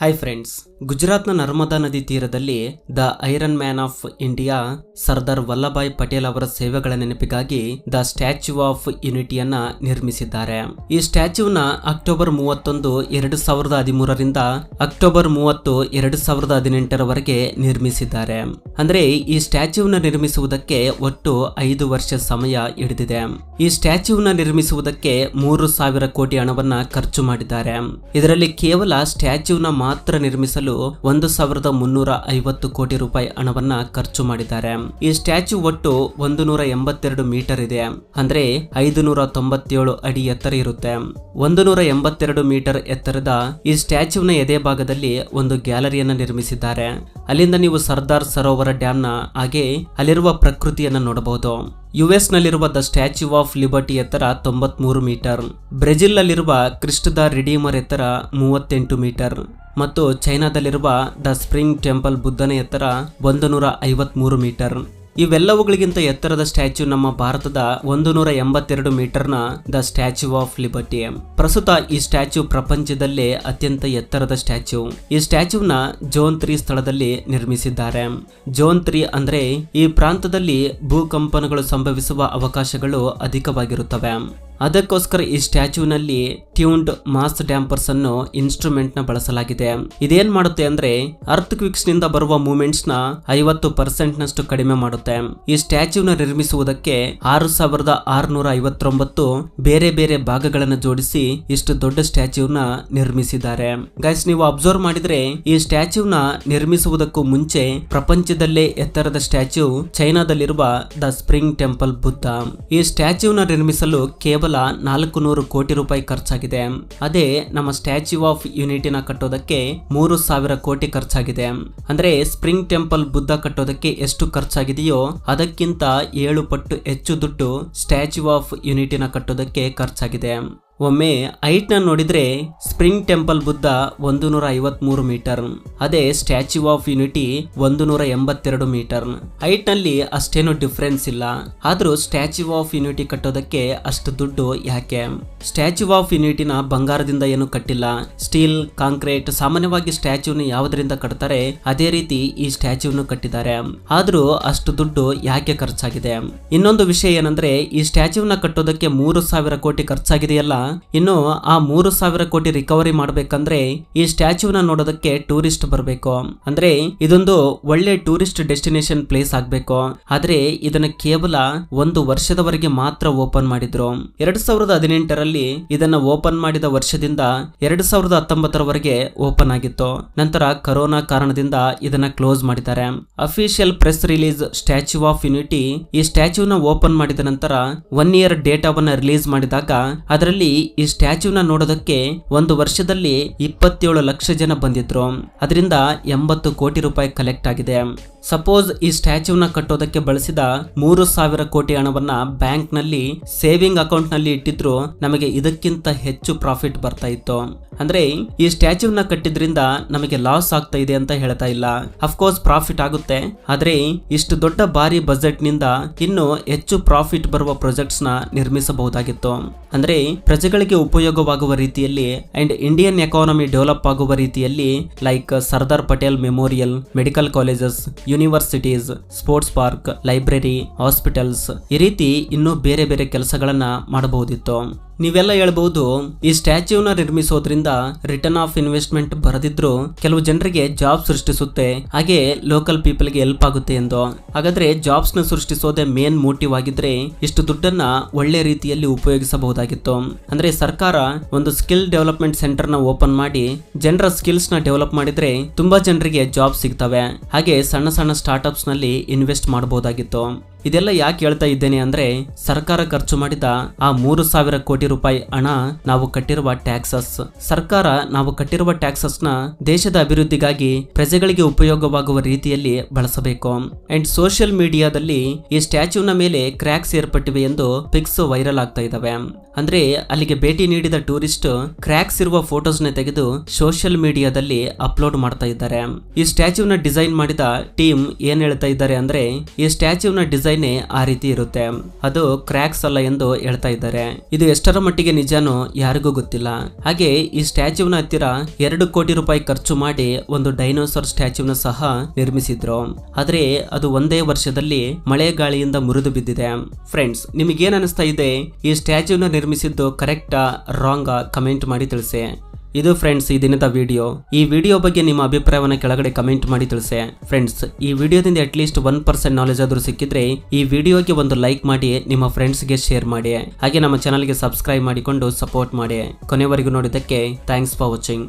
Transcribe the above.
Hi friends ಗುಜರಾತ್ನ ನರ್ಮದಾ ನದಿ ತೀರದಲ್ಲಿ the iron man of India Sardar Vallabhbhai Patel ಅವರ ಸೇವೆಗಳ ನೆನಪಿಗಾಗಿ ದ ಸ್ಟ್ಯಾಚ್ಯೂ ಆಫ್ ಯುನಿಟಿಯನ್ನ ನಿರ್ಮಿಸಿದ್ದಾರೆ. ಈ ಸ್ಟ್ಯಾಚ್ಯೂನ ಅಕ್ಟೋಬರ್ ಮೂವತ್ತೊಂದು, ಎರಡು ಸಾವಿರದ ಹದಿಮೂರರಿಂದ ಅಕ್ಟೋಬರ್ ಮೂವತ್ತು, ಎರಡು ಸಾವಿರದ ಹದಿನೆಂಟರವರೆಗೆ ನಿರ್ಮಿಸಿದ್ದಾರೆ. ಅಂದ್ರೆ ಈ ಸ್ಟ್ಯಾಚ್ಯೂನ ನಿರ್ಮಿಸುವುದಕ್ಕೆ ಒಟ್ಟು ಐದು ವರ್ಷ ಸಮಯ ಹಿಡಿದಿದೆ. ಈ ಸ್ಟ್ಯಾಚ್ಯೂನ ನಿರ್ಮಿಸುವುದಕ್ಕೆ ಮೂರು ಸಾವಿರ ಕೋಟಿ ಹಣವನ್ನ ಖರ್ಚು ಮಾಡಿದ್ದಾರೆ. ಇದರಲ್ಲಿ ಕೇವಲ ಸ್ಟ್ಯಾಚ್ಯೂನ ಮಾತ್ರ ನಿರ್ಮಿಸಲು ಒಂದು ಸಾವಿರದ ಮುನ್ನೂರ ಐವತ್ತು ಕೋಟಿ ರೂಪಾಯಿ ಹಣವನ್ನ ಖರ್ಚು ಮಾಡಿದ್ದಾರೆ. ಈ ಸ್ಟ್ಯಾಚ್ಯೂ ಒಟ್ಟು ಒಂದು ನೂರ ಎಂಬತ್ತೆರಡು ಮೀಟರ್ ಇದೆ. ಅಂದ್ರೆ ಐದು ನೂರ ತೊಂಬತ್ತೇಳು ಅಡಿ ಎತ್ತರ ಇರುತ್ತೆ. ಒಂದು ನೂರ ಎಂಬತ್ತೆರಡು ಮೀಟರ್ ಎತ್ತರದ ಈ ಸ್ಟ್ಯಾಚ್ಯೂನ ಎದೆ ಭಾಗದಲ್ಲಿ ಒಂದು ಗ್ಯಾಲರಿಯನ್ನು ನಿರ್ಮಿಸಿದ್ದಾರೆ. ಅಲ್ಲಿಂದ ನೀವು ಸರ್ದಾರ್ ಸರೋವರ ಡ್ಯಾಮ್ನ ಹಾಗೆ ಅಲ್ಲಿರುವ ಪ್ರಕೃತಿಯನ್ನು ನೋಡಬಹುದು. ಯುಎಸ್ ನಲ್ಲಿರುವ ದ ಸ್ಟ್ಯಾಚ್ಯೂ ಆಫ್ ಲಿಬರ್ಟಿ ಎತ್ತರ ತೊಂಬತ್ಮೂರು ಮೀಟರ್ ಬ್ರೆಜಿಲ್ ನಲ್ಲಿರುವ ಕ್ರಿಸ್ಟ್ ದ ರಿಡೀಮರ್ ಎತ್ತರ ಮೂವತ್ತೆಂಟು ಮೀಟರ್ ಮತ್ತು ಚೈನಾದಲ್ಲಿರುವ ದ ಸ್ಪ್ರಿಂಗ್ ಟೆಂಪಲ್ ಬುದ್ಧನ ಎತ್ತರ ಒಂದು ನೂರ ಐವತ್ಮೂರು ಮೀಟರ್. ಇವೆಲ್ಲವುಗಳಿಗಿಂತ ಎತ್ತರದ ಸ್ಟ್ಯಾಚ್ಯೂ ನಮ್ಮ ಭಾರತದ ಒಂದು ನೂರ ಎಂಬತ್ತೆರಡು ಮೀಟರ್ನ ದ ಸ್ಟ್ಯಾಚ್ಯೂ ಆಫ್ ಲಿಬರ್ಟಿ. ಪ್ರಸ್ತುತ ಈ ಸ್ಟ್ಯಾಚ್ಯೂ ಪ್ರಪಂಚದಲ್ಲೇ ಅತ್ಯಂತ ಎತ್ತರದ ಸ್ಟ್ಯಾಚ್ಯೂ. ಈ ಸ್ಟ್ಯಾಚ್ಯೂನ ಜೋನ್ ತ್ರೀ ಸ್ಥಳದಲ್ಲಿ ನಿರ್ಮಿಸಿದ್ದಾರೆ. ಜೋನ್ ತ್ರೀ ಅಂದ್ರೆ ಈ ಪ್ರಾಂತದಲ್ಲಿ ಭೂಕಂಪನಗಳು ಸಂಭವಿಸುವ ಅವಕಾಶಗಳು ಅಧಿಕವಾಗಿರುತ್ತವೆ. ಅದಕ್ಕೋಸ್ಕರ ಈ ಸ್ಟ್ಯಾಚ್ಯೂನಲ್ಲಿ ಟ್ಯೂನ್ಡ್ ಮಾಸ್ ಡ್ಯಾಂಪರ್ಸ್ ಅನ್ನು ಇನ್ಸ್ಟ್ರೂಮೆಂಟ್ನ ಬಳಸಲಾಗಿದೆ. ಇದೇನ್ ಮಾಡುತ್ತೆ ಅಂದ್ರೆ ಅರ್ತ್ ಕ್ವಿಕ್ಸ್ನಿಂದ ಬರುವ ಮೂವ್ಮೆಂಟ್ಸ್ನ ಐವತ್ತು ಪರ್ಸೆಂಟ್ ನಷ್ಟು ಕಡಿಮೆ ಮಾಡುತ್ತೆ. ಈ ಸ್ಟ್ಯಾಚ್ಯೂನ ನಿರ್ಮಿಸುವುದಕ್ಕೆ ಆರು ಸಾವಿರದ ಆರುನೂರ ಐವತ್ತೊಂಬತ್ತು ಬೇರೆ ಬೇರೆ ಭಾಗಗಳನ್ನು ಜೋಡಿಸಿ ಇಷ್ಟು ದೊಡ್ಡ ಸ್ಟ್ಯಾಚ್ಯೂನ ನಿರ್ಮಿಸಿದ್ದಾರೆ. ಗೈಸ್ ನೀವು ಅಬ್ಸರ್ವ್ ಮಾಡಿದ್ರೆ, ಈ ಸ್ಟ್ಯಾಚ್ಯೂನ ನಿರ್ಮಿಸುವುದಕ್ಕೂ ಮುಂಚೆ ಪ್ರಪಂಚದಲ್ಲೇ ಎತ್ತರದ ಸ್ಟ್ಯಾಚ್ಯೂ ಚೈನಾದಲ್ಲಿರುವ ದ ಸ್ಪ್ರಿಂಗ್ ಟೆಂಪಲ್ ಬುದ್ಧ. ಈ ಸ್ಟ್ಯಾಚ್ಯೂನ ನಿರ್ಮಿಸಲು ಕೇವಲ ನಾಲ್ಕು ನೂರು ಕೋಟಿ ರೂಪಾಯಿ ಖರ್ಚಾಗಿದೆ. ಅದೇ ನಮ್ಮ ಸ್ಟ್ಯಾಚ್ಯೂ ಆಫ್ ಯುನಿಟಿನ ಕಟ್ಟೋದಕ್ಕೆ ಮೂರು ಸಾವಿರ ಕೋಟಿ ಖರ್ಚಾಗಿದೆ. ಅಂದ್ರೆ ಸ್ಪ್ರಿಂಗ್ ಟೆಂಪಲ್ ಬುದ್ಧ ಕಟ್ಟೋದಕ್ಕೆ ಎಷ್ಟು ಖರ್ಚಾಗಿದೆಯೋ ಅದಕ್ಕಿಂತ ಏಳು ಪಟ್ಟು ಹೆಚ್ಚು ದುಡ್ಡು ಸ್ಟ್ಯಾಚ್ಯೂ ಆಫ್ ಯುನಿಟಿನ ಕಟ್ಟೋದಕ್ಕೆ ಖರ್ಚಾಗಿದೆ. ಒಮ್ಮೆ ಹೈಟ್ನ ನೋಡಿದ್ರೆ ಸ್ಪ್ರಿಂಗ್ ಟೆಂಪಲ್ ಬುದ್ಧ ಒಂದು ನೂರ ಐವತ್ಮೂರು ಮೀಟರ್, ಅದೇ ಸ್ಟ್ಯಾಚ್ಯೂ ಆಫ್ ಯುನಿಟಿ ಒಂದು ನೂರ ಎಂಬತ್ತೆರಡು ಮೀಟರ್. ಹೈಟ್ನಲ್ಲಿ ಅಷ್ಟೇನು ಡಿಫ್ರೆನ್ಸ್ ಇಲ್ಲ, ಆದ್ರೂ ಸ್ಟ್ಯಾಚ್ಯೂ ಆಫ್ ಯುನಿಟಿ ಕಟ್ಟೋದಕ್ಕೆ ಅಷ್ಟು ದುಡ್ಡು ಯಾಕೆ? ಸ್ಟ್ಯಾಚ್ಯೂ ಆಫ್ ಯೂನಿಟಿನ ಬಂಗಾರದಿಂದ ಏನು ಕಟ್ಟಿಲ್ಲ, ಸ್ಟೀಲ್, ಕಾಂಕ್ರೀಟ್, ಸಾಮಾನ್ಯವಾಗಿ ಸ್ಟ್ಯಾಚ್ಯೂನ ಯಾವುದರಿಂದ ಕಟ್ತಾರೆ, ಅದೇ ರೀತಿ ಈ ಸ್ಟ್ಯಾಚ್ಯೂನು ಕಟ್ಟಿದ್ದಾರೆ. ಆದ್ರೂ ಅಷ್ಟು ದುಡ್ಡು ಯಾಕೆ ಖರ್ಚಾಗಿದೆ? ಇನ್ನೊಂದು ವಿಷಯ ಏನಂದ್ರೆ, ಈ ಸ್ಟ್ಯಾಚ್ಯೂನ ಕಟ್ಟೋದಕ್ಕೆ ಮೂರು ಸಾವಿರ ಕೋಟಿ ಖರ್ಚಾಗಿದೆಯಲ್ಲ ಇನ್ನು ಆ ಮೂರು ಸಾವಿರ ಕೋಟಿ ರಿಕವರಿ ಮಾಡಬೇಕಂದ್ರೆ ಈ ಸ್ಟ್ಯಾಚ್ಯೂನ ನೋಡೋದಕ್ಕೆ ಟೂರಿಸ್ಟ್ ಬರಬೇಕು. ಅಂದ್ರೆ ಇದೊಂದು ಒಳ್ಳೆ ಟೂರಿಸ್ಟ್ ಡೆಸ್ಟಿನೇಷನ್ ಪ್ಲೇಸ್ ಆಗ್ಬೇಕು. ಆದ್ರೆ ಇದನ್ನ ಕೇವಲ ಒಂದು ವರ್ಷದವರೆಗೆ ಮಾತ್ರ ಓಪನ್ ಮಾಡಿದ್ರು. ಎರಡ್ ಸಾವಿರದ ಹದಿನೆಂಟರಲ್ಲಿ ಇದನ್ನ ಓಪನ್ ಮಾಡಿದ ವರ್ಷದಿಂದ ಎರಡ್ ಸಾವಿರದ ಹತ್ತೊಂಬತ್ತರವರೆಗೆ ಓಪನ್ ಆಗಿತ್ತು. ನಂತರ ಕರೋನಾ ಕಾರಣದಿಂದ ಇದನ್ನ ಕ್ಲೋಸ್ ಮಾಡಿದ್ದಾರೆ. Official press release statue of unity ಈ ಸ್ಟ್ಯಾಚ್ಯೂನ ಓಪನ್ ಮಾಡಿದ ನಂತರ ಒನ್ ಇಯರ್ ಡೇಟಾವನ್ನ ರಿಲೀಸ್ ಮಾಡಿದಾಗ ಅದರಲ್ಲಿ ಈ ಸ್ಟ್ಯಾಚ್ಯೂನ ನೋಡೋದಕ್ಕೆ ಒಂದು ವರ್ಷದಲ್ಲಿ ಇಪ್ಪತ್ತೇಳು ಲಕ್ಷ ಜನ ಬಂದಿದ್ರು. ಅದರಿಂದ ಎಂಬತ್ತು ಕೋಟಿ ರೂಪಾಯಿ ಕಲೆಕ್ಟ್ ಆಗಿದೆ. ಸಪೋಸ್ ಈ ಸ್ಟ್ಯಾಚ್ಯೂನ ಕಟ್ಟೋದಕ್ಕೆ ಬಳಸಿದ ಮೂರು ಸಾವಿರ ಕೋಟಿ ಹಣವನ್ನ ಬ್ಯಾಂಕ್ನಲ್ಲಿ ಸೇವಿಂಗ್ ಅಕೌಂಟ್ನಲ್ಲಿ ಇಟ್ಟಿದ್ರು. ನಮಗೆ ಇದಕ್ಕಿಂತ ಹೆಚ್ಚು ಪ್ರಾಫಿಟ್ ಬರ್ತಾ ಇತ್ತು. ಅಂದ್ರೆ ಈ ಸ್ಟ್ಯಾಚ್ಯೂನ ಕಟ್ಟಿದ್ರಿಂದ ನಮಗೆ ಲಾಸ್ ಆಗ್ತಾ ಇದೆ ಅಂತ ಹೇಳ್ತಾ ಇಲ್ಲ. ಅಫ್ಕೋರ್ಸ್ ಪ್ರಾಫಿಟ್ ಆಗುತ್ತೆ. ಆದ್ರೆ ಇಷ್ಟು ದೊಡ್ಡ ಭಾರಿ ಬಜೆಟ್ನಿಂದ ಇನ್ನು ಹೆಚ್ಚು ಪ್ರಾಫಿಟ್ ಬರುವ ಪ್ರಾಜೆಕ್ಟ್ಸ್ನ ನಿರ್ಮಿಸಬಹುದಾಗಿತ್ತು. ಅಂದ್ರೆ ಪ್ರಜೆಗಳಿಗೆ ಉಪಯೋಗವಾಗುವ ರೀತಿಯಲ್ಲಿ ಅಂಡ್ ಇಂಡಿಯನ್ ಎಕಾನಮಿ ಡೆವಲಪ್ ಆಗುವ ರೀತಿಯಲ್ಲಿ like Sardar Patel memorial medical colleges universities sports park library hospitals ಈ ರೀತಿ ಇನ್ನೂ ಬೇರೆ ಬೇರೆ ಕೆಲಸಗಳನ್ನ ಮಾಡಬಹುದಿತ್ತು. ನೀವೆಲ್ಲ ಹೇಳ್ಬಹುದು, ಈ ಸ್ಟ್ಯಾಚ್ಯೂನ ನಿರ್ಮಿಸೋದ್ರಿಂದ ರಿಟರ್ನ್ ಆಫ್ ಇನ್ವೆಸ್ಟ್ಮೆಂಟ್ ಬರದಿದ್ರು ಕೆಲವು ಜನರಿಗೆ ಜಾಬ್ ಸೃಷ್ಟಿಸುತ್ತೆ, ಹಾಗೆ ಲೋಕಲ್ ಪೀಪಲ್ಗೆ ಹೆಲ್ಪ್ ಆಗುತ್ತೆ ಎಂದು. ಹಾಗಾದ್ರೆ ಜಾಬ್ಸ್ನ ಸೃಷ್ಟಿಸೋದೇ ಮೇನ್ ಮೋಟಿವ್ ಆಗಿದ್ರೆ ಇಷ್ಟು ದುಡ್ಡನ್ನ ಒಳ್ಳೆ ರೀತಿಯಲ್ಲಿ ಉಪಯೋಗಿಸಬಹುದಾಗಿತ್ತು. ಅಂದ್ರೆ ಸರ್ಕಾರ ಒಂದು ಸ್ಕಿಲ್ ಡೆವಲಪ್ಮೆಂಟ್ ಸೆಂಟರ್ನ ಓಪನ್ ಮಾಡಿ, ಜನರ ಸ್ಕಿಲ್ಸ್ನ ಡೆವಲಪ್ ಮಾಡಿದ್ರೆ ತುಂಬಾ ಜನರಿಗೆ ಜಾಬ್ ಸಿಗ್ತವೆ. ಹಾಗೆ ಸಣ್ಣ ಸಣ್ಣ ಸ್ಟಾರ್ಟ್ಅಪ್ಸ್ನಲ್ಲಿ ಇನ್ವೆಸ್ಟ್ ಮಾಡಬಹುದಾಗಿತ್ತು ಇದೆಲ್ಲ ಯಾಕೆ ಹೇಳ್ತಾ ಇದ್ದೇನೆ ಅಂದ್ರೆ ಸರ್ಕಾರ ಖರ್ಚು ಮಾಡಿದ ಆ ಮೂರು ಸಾವಿರ ಕೋಟಿ ರೂಪಾಯಿ ಹಣ ನಾವು ಕಟ್ಟಿರುವ ಟ್ಯಾಕ್ಸಸ್. ಸರ್ಕಾರ ನಾವು ಕಟ್ಟಿರುವ ಟ್ಯಾಕ್ಸಸ್ನ ದೇಶದ ಅಭಿವೃದ್ಧಿಗಾಗಿ ಪ್ರಜೆಗಳಿಗೆ ಉಪಯೋಗವಾಗುವ ರೀತಿಯಲ್ಲಿ ಬಳಸಬೇಕು. ಅಂಡ್ ಸೋಷಿಯಲ್ ಮೀಡಿಯಾದಲ್ಲಿ ಈ ಸ್ಟ್ಯಾಚ್ಯೂನ ಮೇಲೆ ಕ್ರ್ಯಾಕ್ಸ್ ಏರ್ಪಟ್ಟಿವೆ ಎಂದು ಪಿಕ್ಸ್ ವೈರಲ್ ಆಗ್ತಾ ಇದಾವೆ. ಅಂದ್ರೆ ಅಲ್ಲಿಗೆ ಭೇಟಿ ನೀಡಿದ ಟೂರಿಸ್ಟ್ ಕ್ರ್ಯಾಕ್ಸ್ ಇರುವ ಫೋಟೋಸ್ನ ತೆಗೆದು ಸೋಷಿಯಲ್ ಮೀಡಿಯಾದಲ್ಲಿ ಅಪ್ಲೋಡ್ ಮಾಡ್ತಾ ಇದ್ದಾರೆ. ಈ ಸ್ಟ್ಯಾಚ್ಯೂನ ಡಿಸೈನ್ ಮಾಡಿದ ಟೀಮ್ ಏನ್ ಹೇಳ್ತಾ ಇದ್ದಾರೆ ಅಂದ್ರೆ ಈ ಸ್ಟ್ಯಾಚ್ಯೂನ ಡಿಸೈನ್ ಡಿಸೈನ್ ಆ ರೀತಿ ಇರುತ್ತೆ. ಅದು ಕ್ರ್ಯಾಕ್ಸ್ ಅಲ್ಲ ಎಂದು ಹೇಳ್ತಾ ಇದ್ದಾರೆ. ಇದು ಎಷ್ಟರ ಮಟ್ಟಿಗೆ ನಿಜಾನೋ ಯಾರಿಗೂ ಗೊತ್ತಿಲ್ಲ. ಹಾಗೆ ಈ ಸ್ಟ್ಯಾಚ್ಯೂನ ಹತ್ತಿರ ಎರಡು ಕೋಟಿ ರೂಪಾಯಿ ಖರ್ಚು ಮಾಡಿ ಒಂದು ಡೈನೋಸರ್ ಸ್ಟ್ಯಾಚ್ಯೂನ ಸಹ ನಿರ್ಮಿಸಿದ್ರು. ಆದ್ರೆ ಅದು ಒಂದೇ ವರ್ಷದಲ್ಲಿ ಮಳೆ ಗಾಳಿಯಿಂದ ಮುರಿದು ಬಿದ್ದಿದೆ. ಫ್ರೆಂಡ್ಸ್, ನಿಮಗೇನ್ ಅನಿಸ್ತಾ ಇದೆ? ಈ ಸ್ಟ್ಯಾಚ್ಯೂನ ನಿರ್ಮಿಸಿದ್ದು ಕರೆಕ್ಟಾ, ರಾಂಗಾ? ಕಮೆಂಟ್ ಮಾಡಿ ತಿಳಿಸಿ. ಇದು ಫ್ರೆಂಡ್ಸ್, ಈ ದಿನದ ವಿಡಿಯೋ. ಈ ವಿಡಿಯೋ ಬಗ್ಗೆ ನಿಮ್ಮ ಅಭಿಪ್ರಾಯವನ್ನು ಕೆಳಗಡೆ ಕಮೆಂಟ್ ಮಾಡಿ ತಿಳಿಸಿ. ಫ್ರೆಂಡ್ಸ್, ಈ ವಿಡಿಯೋದಿಂದ at least one percent knowledge ಆದರೂ ಸಿಕ್ಕಿದ್ರೆ, ಈ ವಿಡಿಯೋಗೆ ಒಂದು ಲೈಕ್ ಮಾಡಿ, ನಿಮ್ಮ ಫ್ರೆಂಡ್ಸ್ಗೆ ಶೇರ್ ಮಾಡಿ. ಹಾಗೆ ನಮ್ಮ ಚಾನಲ್ಗೆ ಸಬ್ಸ್ಕ್ರೈಬ್ ಮಾಡಿಕೊಂಡು ಸಪೋರ್ಟ್ ಮಾಡಿ. ಕೊನೆವರೆಗೂ ನೋಡಿದ್ದಕ್ಕೆ ಥ್ಯಾಂಕ್ಸ್ ಫಾರ್ ವಾಚಿಂಗ್